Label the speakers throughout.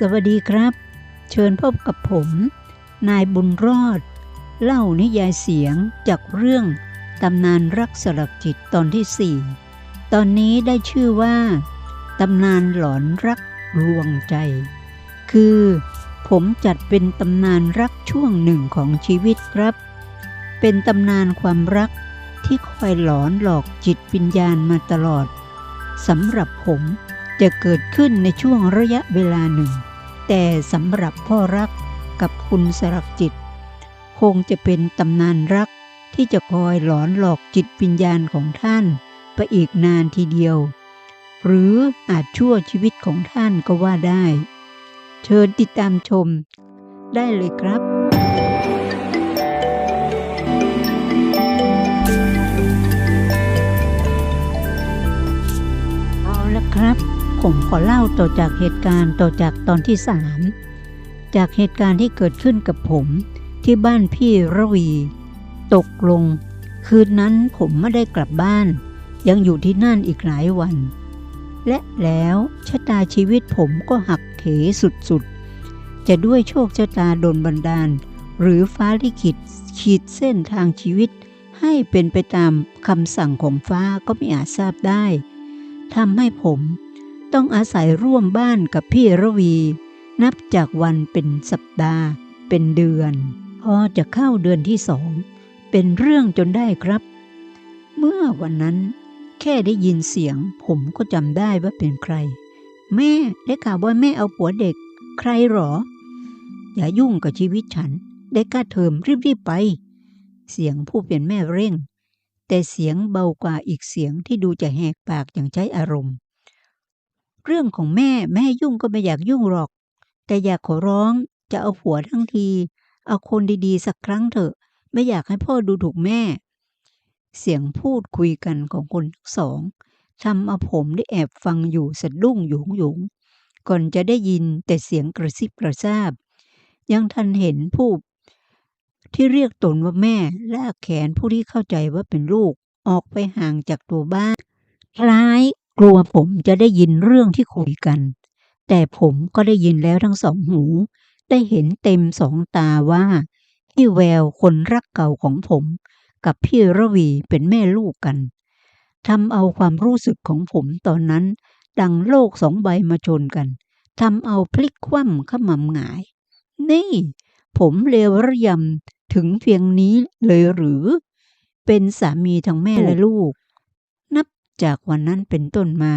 Speaker 1: สวัสดีครับ เชิญพบกับผม นายบุญรอด เล่านิยายเสียงจากเรื่องตำนานรักสลักจิตตอนที่4ตอนนี้ได้ชื่อว่าตำนานหลอนรักลวงใจ คือผมจัดเป็นตำนานรักช่วงหนึ่งของชีวิตครับ เป็นตำนานความรักที่คอยหลอนหลอกจิตวิญญาณมาตลอดสำหรับผม จะเกิดขึ้นในช่วงระยะเวลาหนึ่ง แต่สำหรับพ่อรักกับคุณสลักจิต คงจะเป็นตำนานรักที่จะคอยหลอนหลอกจิตวิญญาณของท่าน ไปอีกนานทีเดียว หรืออาจชั่วชีวิตของท่านก็ว่าได้ เชิญติดตามชม ได้เลยครับเอาละครับ ผมขอเล่าต่อจากเหตุการณ์ต่อจากตอนที่สามจากเหตุการณ์ที่เกิดขึ้นกับผมที่บ้านพี่ระวี ตกลง คืนนั้นผมไม่ได้กลับบ้าน ยังอยู่ที่นั่นอีกหลายวัน และแล้วชะตาชีวิตผมก็หักเหสุดๆ จะด้วยโชคชะตาโดนบันดาล หรือฟ้าลิขิตขีดเส้นทางชีวิต ให้เป็นไปตามคำสั่งของฟ้าก็ไม่อาจทราบได้ทำให้ผม ต้องอาศัยร่วมบ้านกับพี่ระวี นับจากวันเป็นสัปดาห์ เป็นเดือน พอจะเข้าเดือนที่สอง เป็นเรื่องจนได้ครับ เมื่อวันนั้น แค่ได้ยินเสียง ผมก็จำได้ว่าเป็นใคร แม่ได้ข่าวว่าแม่เอาผัวเด็ก ใครหรอ อย่ายุ่งกับชีวิตฉัน ได้ค่าเทอมรีบๆไป เสียงผู้เป็นแม่เร่ง แต่เสียงเบากว่าอีกเสียงที่ดูจะแหกปากอย่างใช้อารมณ์ เรื่องของแม่แม่ยุ่งก็ไม่อยากยุ่งหรอก แต่อยากขอร้องจะเอาผัวทั้งที เอาคนดีๆ สักครั้งเถอะ ไม่อยากให้พ่อดูถูกแม่ เสียงพูดคุยกันของคนทั้งสองทำเอาผมได้แอบฟังอยู่สะดุ้งหยงหยงก่อนจะได้ยินแต่เสียงกระซิบกระซาบ ยังทันเห็นผู้ที่เรียกตนว่าแม่ลากแขนผู้ที่เข้าใจว่าเป็นลูกออกไปห่างจากตัวบ้านคล้าย กลัวผมจะได้ยินเรื่องที่คุยกัน แต่ผมก็ได้ยินแล้วทั้งสองหู ได้เห็นเต็มสองตาว่าพี่แววคนรักเก่าของผม กับพี่ระวีเป็นแม่ลูกกันทำเอาความรู้สึกของผมตอนนั้น ดังโลกสองใบมาชนกันทำเอาพลิกคว่ำขมำหงาย นี่ ผมเลวระยำถึงเพียงนี้เลยหรือ เป็นสามีทั้งแม่และลูก จากวันนั้นเป็นต้นมา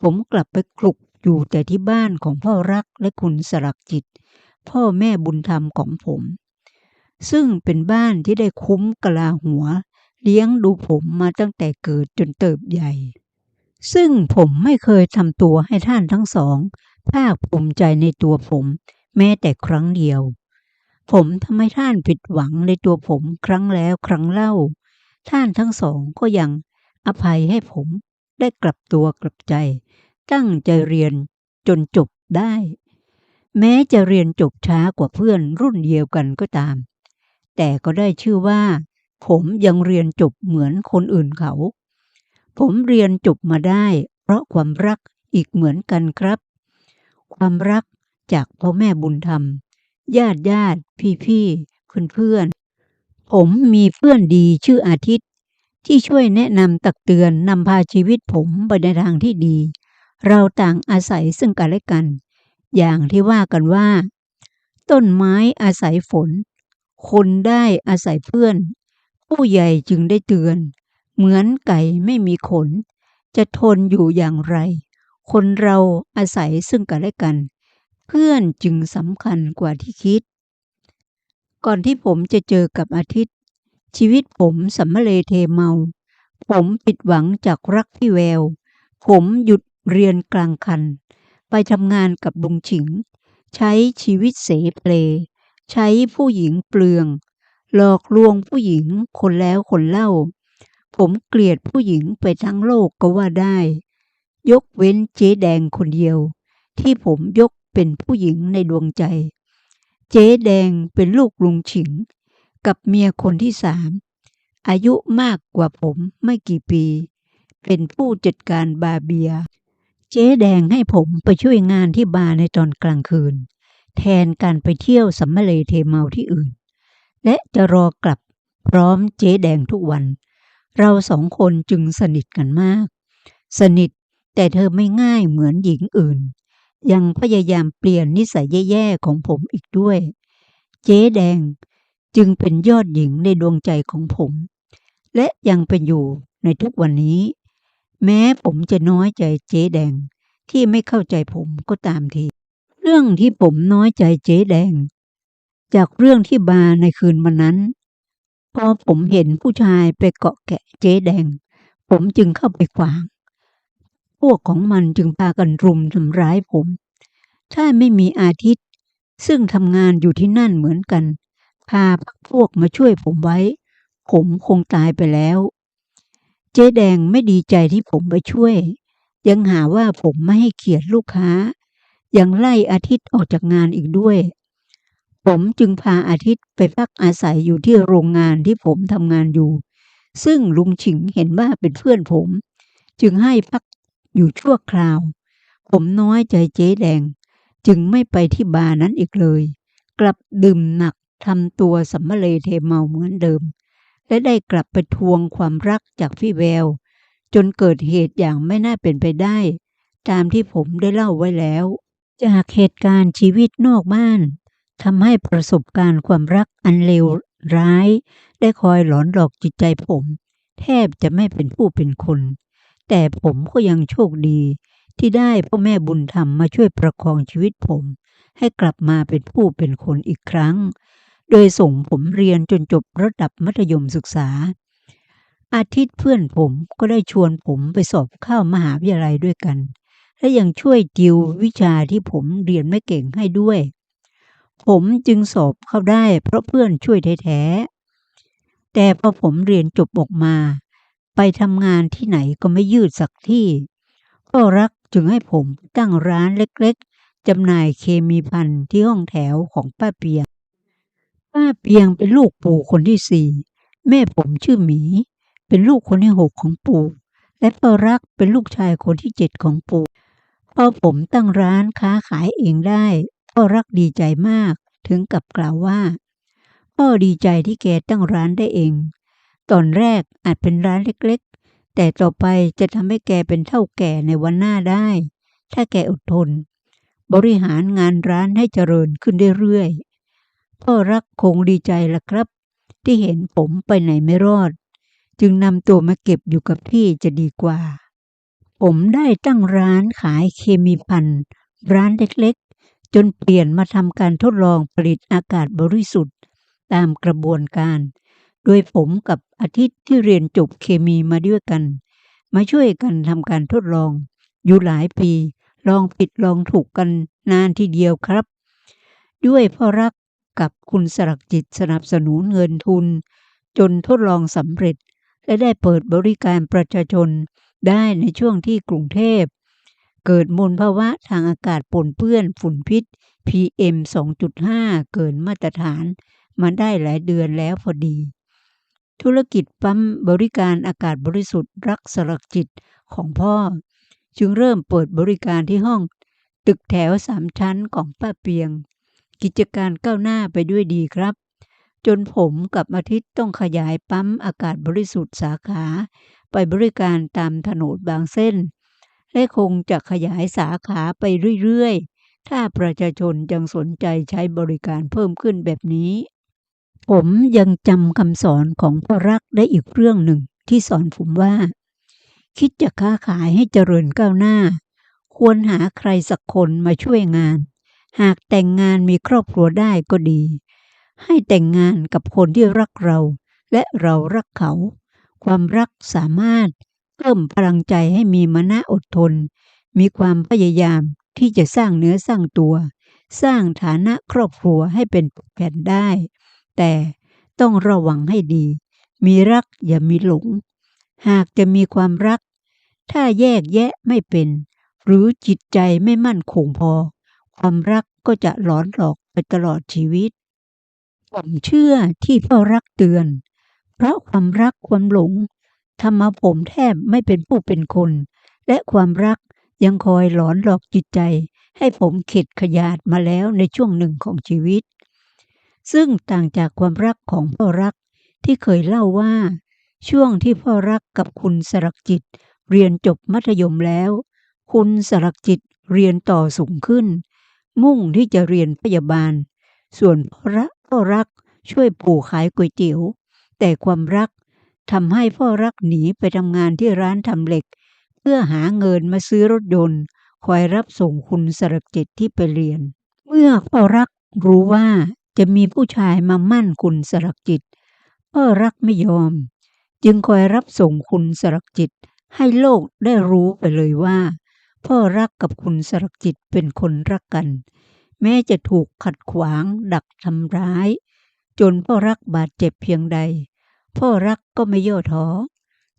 Speaker 1: ผมกลับไปคลุกอยู่แต่ที่บ้านของพ่อรักและคุณสลักจิต พ่อแม่บุญธรรมของผม ซึ่งเป็นบ้านที่ได้คุ้มกลาหัว เลี้ยงดูผมมาตั้งแต่เกิดจนเติบใหญ่ ซึ่งผมไม่เคยทำตัวให้ท่านทั้งสองภาคภูมิใจในตัวผม แม้แต่ครั้งเดียว ผมทำให้ท่านผิดหวังในตัวผมครั้งแล้วครั้งเล่า ท่านทั้งสองก็ยัง อภัยให้ผมได้กลับตัวกลับใจ ตั้งใจเรียนจนจบได้ แม้จะเรียนจบช้ากว่าเพื่อนรุ่นเดียวกันก็ตาม แต่ก็ได้ชื่อว่า ผมยังเรียนจบเหมือนคนอื่นเขา ผมเรียนจบมาได้ เพราะความรักอีกเหมือนกันครับ ความรักจากพ่อแม่บุญธรรม ญาติญาติพี่พี่เพื่อนเพื่อนผมมีเพื่อนดีชื่ออาทิตย์ ที่ช่วยแนะนำตักเตือนนำพาชีวิตผมไปในทางที่ดี เราต่างอาศัยซึ่งกันและกัน อย่างที่ว่ากันว่า ต้นไม้อาศัยฝน คนได้อาศัยเพื่อน ผู้ใหญ่จึงได้เตือน เหมือนไก่ไม่มีขน จะทนอยู่อย่างไร คนเราอาศัยซึ่งกันและกัน เพื่อนจึงสำคัญกว่าที่คิด ก่อนที่ผมจะเจอกับอาทิตย์ ชีวิตผมสัมะเลเทเมา ผมผิดหวังจากรักพี่แวว ผมหยุดเรียนกลางคัน ไปทำงานกับลุงฉิง ใช้ชีวิตเสเพลใช้ผู้หญิงเปลือง หลอกลวงผู้หญิงคนแล้วคนเล่า ผมเกลียดผู้หญิงไปทั้งโลกก็ว่าได้ ยกเว้นเจ๊แดงคนเดียว ที่ผมยกเป็นผู้หญิงในดวงใจ เจ๊แดงเป็นลูกลุงฉิง กับเมียคนที่สามอายุมากกว่าผมไม่กี่ปี เป็นผู้จัดการบาร์เบีย เจ๊แดงให้ผมไปช่วยงานที่บาร์ในตอนกลางคืน แทนการไปเที่ยวสัมมาเลเทเมาที่อื่น และจะรอกลับพร้อมเจ๊แดงทุกวัน เราสองคนจึงสนิทกันมาก สนิทแต่เธอไม่ง่ายเหมือนหญิงอื่น ยังพยายามเปลี่ยนนิสัยแย่ๆของผมอีกด้วย เจ๊แดง จึงเป็นยอดหญิงในดวงใจของผม และยังเป็นอยู่ในทุกวันนี้ แม้ผมจะน้อยใจเจ๊แดงที่ไม่เข้าใจผมก็ตามที เรื่องที่ผมน้อยใจเจ๊แดง จากเรื่องที่บาร์ในคืนวันนั้น พอผมเห็นผู้ชายไปเกาะแกะเจ๊แดง ผมจึงเข้าไปขวาง พวกของมันจึงพากันรุมทำร้ายผม ถ้าไม่มีอาทิตย์ ซึ่งทำงานอยู่ที่นั่นเหมือนกัน พาพวกมาช่วยผมไว้ ผมคงตายไปแล้ว เจ๊แดงไม่ดีใจที่ผมไปช่วย ยังหาว่าผมไม่ให้เกียรติลูกค้า ยังไล่อาทิตย์ออกจากงานอีกด้วย ผมจึงพาอาทิตย์ไปพักอาศัยอยู่ที่โรงงานที่ผมทำงานอยู่ ซึ่งลุงฉิงเห็นว่าเป็นเพื่อนผม จึงให้พักอยู่ชั่วคราว ผมน้อยใจเจ๊แดง จึงไม่ไปที่บาร์นั้นอีกเลย กลับดื่มหนัก ทำตัวสัมมาเลเทเมาเหมือนเดิม และได้กลับไปทวงความรักจากพี่แวว จนเกิดเหตุอย่างไม่น่าเป็นไปได้ ตามที่ผมได้เล่าไว้แล้ว จากเหตุการณ์ชีวิตนอกบ้านทำให้ประสบการณ์ความรักอันเลวร้าย ได้คอยหลอนหลอกจิตใจผม แทบจะไม่เป็นผู้เป็นคน แต่ผมก็ยังโชคดี ที่ได้พ่อแม่บุญธรรมมาช่วยประคองชีวิตผม ให้กลับมาเป็นผู้เป็นคนอีกครั้ง โดยส่งผมเรียนจนจบระดับมัธยมศึกษา อาทิตย์เพื่อนผมก็ได้ชวนผมไปสอบเข้ามหาวิทยาลัยด้วยกัน และยังช่วยติววิชาที่ผมเรียนไม่เก่งให้ด้วย ผมจึงสอบเข้าได้เพราะเพื่อนช่วยแท้ๆแต่พอผมเรียนจบออกมา ไปทำงานที่ไหนก็ไม่ยืดสักที่พ่อรักจึงให้ผมตั้งร้านเล็กๆจำหน่ายเคมีพันที่ห้องแถวของป้าเปีย ป้าเปียงเป็นลูกปู่คนที่สี่ แม่ผมชื่อหมี เป็นลูกคนที่หกของปู่ และพ่อรักเป็นลูกชายคนที่เจ็ดของปู่พอผมตั้งร้านค้าขายเองได้พ่อรักดีใจมากถึงกับกล่าวว่า พ่อดีใจที่แกตั้งร้านได้เอง ตอนแรกอาจเป็นร้านเล็กๆ แต่ต่อไปจะทำให้แกเป็นเท่าแก่ในวันหน้าได้ ถ้าแกอดทน บริหารงานร้านให้เจริญขึ้นเรื่อยๆ พ่อรักคงดีใจละครับ ที่เห็นผมไปไหนไม่รอด จึงนำตัวมาเก็บอยู่กับที่จะดีกว่า ผมได้ตั้งร้านขายเคมีพันร้านเล็กๆ จนเปลี่ยนมาทำการทดลองผลิตอากาศบริสุทธิ์ ตามกระบวนการ โดยผมกับอาทิตย์ที่เรียนจบเคมีมาด้วยกัน มาช่วยกันทำการทดลอง อยู่หลายปี ลองผิดลองถูกกันนานทีเดียวครับ ด้วยพ่อรัก กับคุณสลักจิตสนับสนุนเงินทุน จนทดลองสำเร็จ และได้เปิดบริการประชาชนได้ในช่วงที่กรุงเทพ เกิดมลภาวะทางอากาศปนเปื้อนฝุ่นพิษ PM 2.5 เกินมาตรฐานมาได้หลายเดือนแล้วพอดี ธุรกิจปั๊มบริการอากาศบริสุทธิ์รักสลักจิตของพ่อ จึงเริ่มเปิดบริการที่ห้อง ตึกแถวสามชั้นของป้าเปียง กิจการก้าวหน้าไปด้วยดีครับ จนผมกับอาทิตย์ต้องขยายปั๊มอากาศบริสุทธิ์สาขา ไปบริการตามถนนบางเส้น และคงจะขยายสาขาไปเรื่อยๆ ถ้าประชาชนยังสนใจใช้บริการเพิ่มขึ้นแบบนี้ ผมยังจำคำสอนของพ่อรักได้อีกเรื่องหนึ่งที่สอนผมว่า คิดจะค้าขายให้เจริญก้าวหน้า ควรหาใครสักคนมาช่วยงาน หากแต่งงานมีครอบครัวได้ก็ดี ให้แต่งงานกับคนที่รักเรา และเรารักเขา ความรักสามารถเพิ่มพลังใจให้มีมณะอดทน มีความพยายามที่จะสร้างเนื้อสร้างตัว สร้างฐานะครอบครัวให้เป็นแผ่นได้ แต่ต้องระวังให้ดี มีรักอย่ามีหลง หากจะมีความรัก ถ้าแยกแยะไม่เป็น หรือจิตใจไม่มั่นคงพอ ความรักก็จะหลอนหลอกไปตลอดชีวิต ผมเชื่อที่พ่อรักเตือน เพราะความรักความหลงทำมาผมแทบไม่เป็นผู้เป็นคน และความรักยังคอยหลอนหลอกจิตใจ ให้ผมเข็ดขยาดมาแล้วในช่วงหนึ่งของชีวิต ซึ่งต่างจากความรักของพ่อรักที่เคยเล่าว่า ช่วงที่พ่อรักกับคุณสรักจิต เรียนจบมัธยมแล้ว คุณสรักจิตเรียนต่อสูงขึ้น มุ่งที่จะเรียนพยาบาล ส่วนพ่อรักพ่อรักช่วยปู่ขายก๋วยเตี๋ยว แต่ความรักทำให้พ่อรักหนีไปทำงานที่ร้านทำเหล็ก เพื่อหาเงินมาซื้อรถยนต์ คอยรับส่งคุณสรักจิตที่ไปเรียน เมื่อพ่อรักรู้ว่าจะมีผู้ชายมามั่นคุณสรักจิตพ่อรักไม่ยอม จึงคอยรับส่งคุณสรักจิตให้โลกได้รู้ไปเลยว่า พ่อรักกับคุณสรักจิตเป็นคนรักกัน แม้จะถูกขัดขวางดักทำร้าย จนพ่อรักบาดเจ็บเพียงใด พ่อรักก็ไม่ย่อท้อ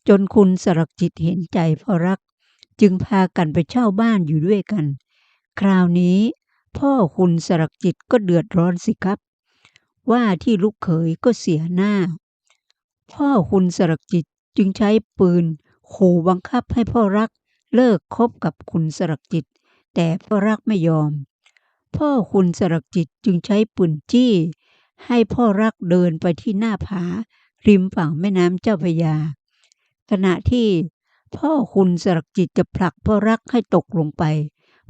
Speaker 1: จนคุณสรักจิตเห็นใจพ่อรัก จึงพากันไปเช่าบ้านอยู่ด้วยกัน คราวนี้ พ่อคุณสรักจิตก็เดือดร้อนสิครับ ว่าที่ลูกเขยก็เสียหน้า พ่อคุณสรักจิตจึงใช้ปืนขู่บังคับให้พ่อรัก เลิกคบกับคุณสรักจิต แต่พ่อรักไม่ยอม พ่อคุณสรักจิตจึงใช้ปืนจี้ ให้พ่อรักเดินไปที่หน้าผา ริมฝั่งแม่น้ำเจ้าพระยา ขณะที่พ่อคุณสรักจิตจะผลักพ่อรักให้ตกลงไป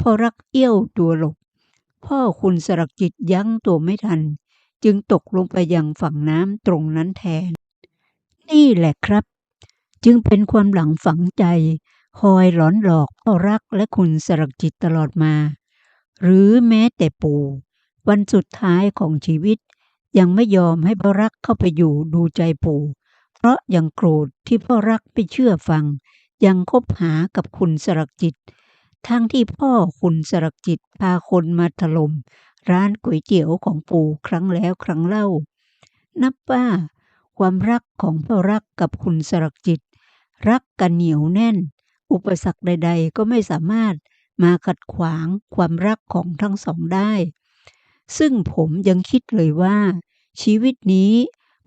Speaker 1: พ่อรักเอี้ยวตัวหลบ พ่อคุณสรักจิตยั้งตัวไม่ทัน จึงตกลงไปยังฝั่งน้ำตรงนั้นแทน นี่แหละครับ จึงเป็นความหลังฝังใจ คอยหลอนหลอกพ่อรักและคุณสรักจิตตลอดมา หรือแม้แต่ปู่ วันสุดท้ายของชีวิต ยังไม่ยอมให้พ่อรักเข้าไปอยู่ดูใจปู่ เพราะยังโกรธที่พ่อรักไม่เชื่อฟัง ยังคบหากับคุณสรักจิต ทั้งที่พ่อคุณสรักจิตพาคนมาถล่มร้านก๋วยเตี๋ยวของปู่ครั้งแล้วครั้งเล่า นับว่า ความรักของพ่อรักกับคุณสรักจิต รักกันเหนียวแน่น อุปสรรคใด ๆ ก็ไม่สามารถมาขัดขวางความรักของทั้งสองได้ ซึ่งผมยังคิดเลยว่า ชีวิตนี้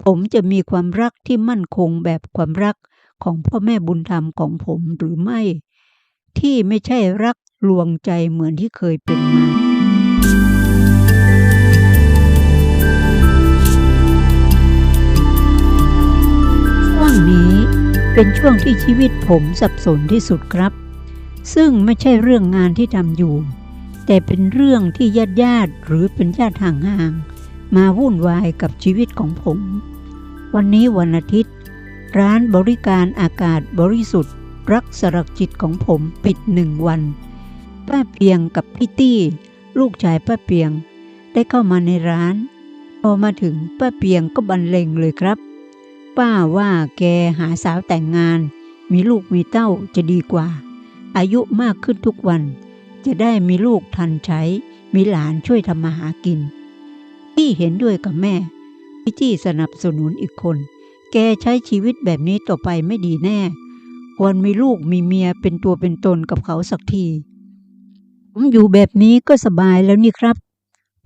Speaker 1: ผมจะมีความรักที่มั่นคงแบบความรักของพ่อแม่บุญธรรมของผมหรือไม่ ที่ไม่ใช่รักลวงใจเหมือนที่เคยเป็นมา เป็นช่วงที่ชีวิตผมสับสนที่สุดครับ ซึ่งไม่ใช่เรื่องงานที่ทำอยู่ แต่เป็นเรื่องที่ญาติญาติหรือเป็นญาติห่างๆมาวุ่นวายกับชีวิตของผม วันนี้วันอาทิตย์ ร้านบริการอากาศบริสุทธิ์ รักสลักจิตของผมปิดหนึ่งวัน ป้าเปียงกับพี่ตี้ ลูกชายป้าเปียง ได้เข้ามาในร้าน พอมาถึงป้าเปียงก็บรรเลงเลยครับ ป้าว่าแกหาสาวแต่งงาน มีลูกมีเต้าจะดีกว่า อายุมากขึ้นทุกวัน จะได้มีลูกทันใช้ มีหลานช่วยทำมาหากิน ที่เห็นด้วยกับแม่พี่ที่สนับสนุนอีกคน แกใช้ชีวิตแบบนี้ต่อไปไม่ดีแน่ ควรมีลูกมีเมียเป็นตัวเป็นตนกับเขาสักที ผมอยู่แบบนี้ก็สบายแล้วนี่ครับ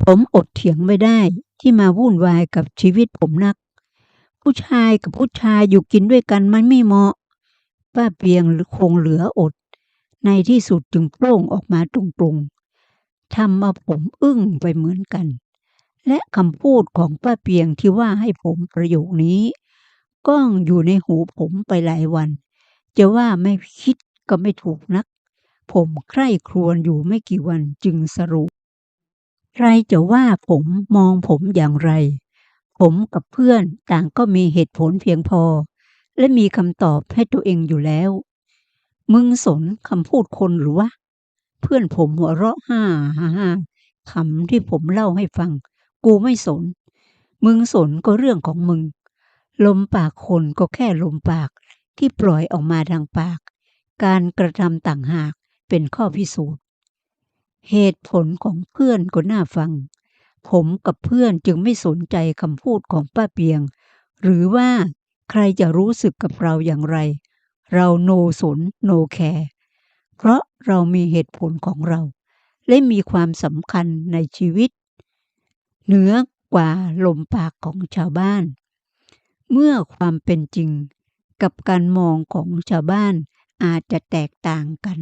Speaker 1: ผมอดเถียงไม่ได้ที่มาวุ่นวายกับชีวิตผมนัก ผู้ชายกับผู้ชายอยู่กินด้วยกันมันไม่เหมาะ ป้าเปียงคงเหลืออด ในที่สุดจึงโปร่งออกมาตรงๆทำมาผมอึ้งไปเหมือนกัน และคำพูดของป้าเปียงที่ว่าให้ผมประโยคนี้ก้องอยู่ในหูผมไปหลายวัน จะว่าไม่คิดก็ไม่ถูกนัก ผมใคร่ครวญอยู่ไม่กี่วันจึงสรุป ใครจะว่าผมมองผมอย่างไร ผมกับเพื่อนต่างก็มีเหตุผลเพียงพอ และมีคำตอบให้ตัวเองอยู่แล้ว มึงสนคำพูดคนหรือวะ เพื่อนผมหัวเราะฮ่าฮ่าฮ่าคำที่ผมเล่าให้ฟัง กูไม่สน มึงสนก็เรื่องของมึง ลมปากคนก็แค่ลมปากที่ปล่อยออกมาทางปาก การกระทำต่างหากเป็นข้อพิสูจน์ เหตุผลของเพื่อนก็น่าฟัง ผมกับเพื่อนจึงไม่สนใจคำพูดของป้าเปียง หรือว่าใครจะรู้สึกกับเราอย่างไร เราโนสนโนแคร์เพราะเรามีเหตุผลของเรา และมีความสำคัญในชีวิต เหนือกว่าลมปากของชาวบ้าน เมื่อความเป็นจริงกับการมองของชาวบ้านอาจจะแตกต่างกัน